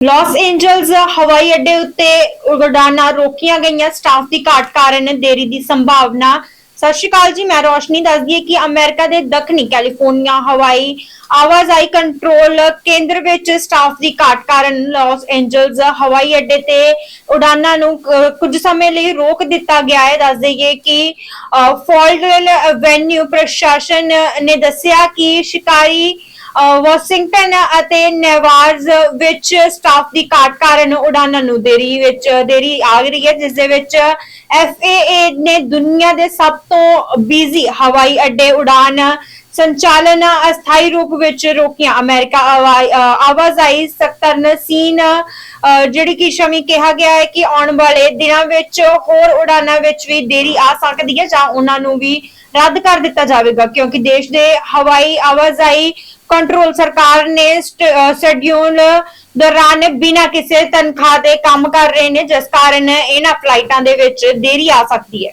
Las Angeles ਹਵਾਈ ਅੱਡੇ ਉੱਤੇ ਉਡਾਨਾਂ ਰੋਕੀਆਂ ਗਈਆਂ। ਸਟਾਫ ਦੀ ਘਾਟ ਕਾਰਨ ਦੇਰੀ ਦੀ ਸੰਭਾਵਨਾ। ਸਤਿ ਸ਼੍ਰੀ ਅਕਾਲ ਜੀ ਮੈਂ ਰੋਸ਼ਨੀ ਦੱਸਦੀ ਹਾਂ ਕਿ ਅਮਰੀਕਾ ਦੇ ਦੱਖਣੀ ਕੈਲੀਫੋਰਨੀਆ ਹਵਾਈ ਆਵਾਜਾਈ ਕੰਟਰੋਲ ਕੇਂਦਰ ਵਿੱਚ ਸਟਾਫ ਦੀ ਘਾਟ ਕਾਰਨ ਲਾਸ ਐਂਜਲਸ ਹਵਾਈ ਅੱਡੇ ਤੇ ਉਡਾਨਾਂ ਨੂੰ ਅਹ, ਕੁਝ ਸਮੇਂ ਲਈ ਰੋਕ ਦਿੱਤਾ ਗਿਆ ਹੈ। ਦੱਸ ਦਈਏ ਕਿ ਫਾਲਟਲ ਵੈਨਿਊ ਪ੍ਰਸ਼ਾਸਨ ਨੇ ਦੱਸਿਆ ਕਿ ਸ਼ਿਕਾਰੀ ਵਾਸ਼ਿੰਗਟਨ ਅਤੇ ਨੇਵਾਰਜ਼ ਵਿੱਚ ਸਟਾਫ ਦੀ ਘਾਟ ਕਾਰਨ ਉਡਾਨਾਂ ਨੂੰ ਦੇਰੀ ਵਿੱਚ, ਦੇਰੀ ਆ ਰਹੀ ਹੈ, ਜਿਸ ਦੇ ਵਿੱਚ FAA ਨੇ ਦੁਨੀਆ ਦੇ ਸਭ ਤੋਂ ਬਿਜ਼ੀ ਹਵਾਈ ਅੱਡੇ ਉਡਾਨ ਸੰਚਾਲਨ ਅਸਥਾਈ ਰੂਪ ਵਿੱਚ ਰੋਕੀਆਂ। ਅਮਰੀਕਾ ਆਵਾਜਾਈ ਸਕੱਤਰ ਨਸੀਨ ਜਿਹੜੀ ਕਿ ਸ਼ਮੀ ਕਿਹਾ ਗਿਆ ਹੈ ਕਿ ਆਉਣ ਵਾਲੇ ਦਿਨਾਂ ਵਿੱਚ ਹੋਰ ਉਡਾਨਾਂ ਵਿੱਚ ਵੀ ਦੇਰੀ ਆ ਸਕਦੀ ਹੈ ਜਾਂ ਉਹਨਾਂ ਨੂੰ ਵੀ ਰੱਦ ਕਰ ਦਿੱਤਾ ਜਾਵੇਗਾ, ਕਿਉਂਕਿ ਦੇਸ਼ ਦੇ ਹਵਾਈ ਆਵਾਜਾਈ ਕੰਟਰੋਲ ਸਰਕਾਰ ਨੇ ਸ਼ਡਿਊਲ ਦੌਰਾਨ ਬਿਨਾਂ ਕਿਸੇ ਤਨਖਾਹ ਦੇ ਕੰਮ ਕਰ ਰਹੇ ਨੇ, ਜਿਸ ਕਾਰਨ ਇਹਨਾਂ ਫਲਾਈਟਾਂ ਦੇ ਵਿੱਚ ਦੇਰੀ ਆ ਸਕਦੀ ਹੈ।